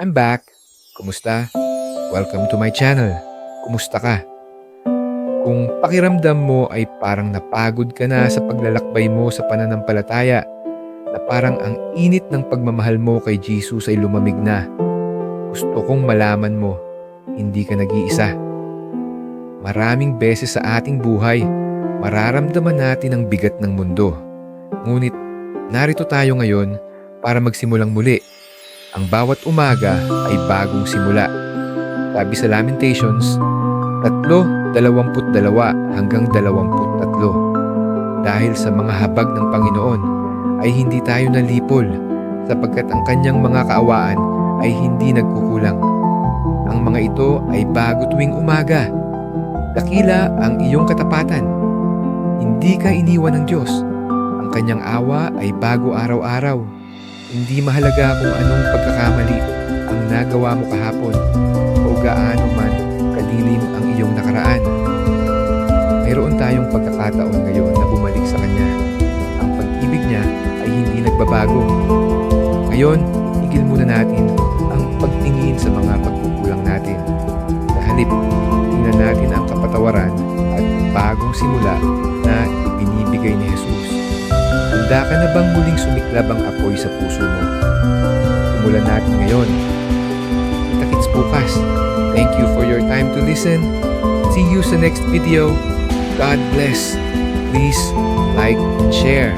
I'm back. Kumusta? Welcome to my channel. Kumusta ka? Kung pakiramdam mo ay parang napagod ka na sa paglalakbay mo sa pananampalataya, na parang ang init ng pagmamahal mo kay Jesus ay lumamig na, gusto kong malaman mo, hindi ka nag-iisa. Maraming beses sa ating buhay, mararamdaman natin ang bigat ng mundo. Ngunit narito tayo ngayon para magsimulang muli. Ang bawat umaga ay bagong simula. Sabi sa Lamentations, 3.22 hanggang 23. Dahil sa mga habag ng Panginoon ay hindi tayo nalipol sapagkat ang kanyang mga kaawaan ay hindi nagkukulang. Ang mga ito ay bago tuwing umaga. Dakila ang iyong katapatan. Hindi ka iniwan ng Diyos. Ang kanyang awa ay bago araw-araw. Hindi mahalaga kung anong pagkakamali ang nagawa mo kahapon o gaano man kadilim ang iyong nakaraan. Mayroon tayong pagkakataon ngayon na bumalik sa Kanya. Ang pag-ibig niya ay hindi nagbabago. Ngayon, igil muna natin ang pagtingin sa mga pagkukulang natin. Sa halip, tingnan natin ang kapatawaran at bagong simula na ibinibigay ni Jesus. Handa ka na bang muling sumiklab ang apoy sa puso mo? Simulan natin ngayon. Kita-kits bukas. Thank you for your time to listen. See you sa next video. God bless. Please like and share.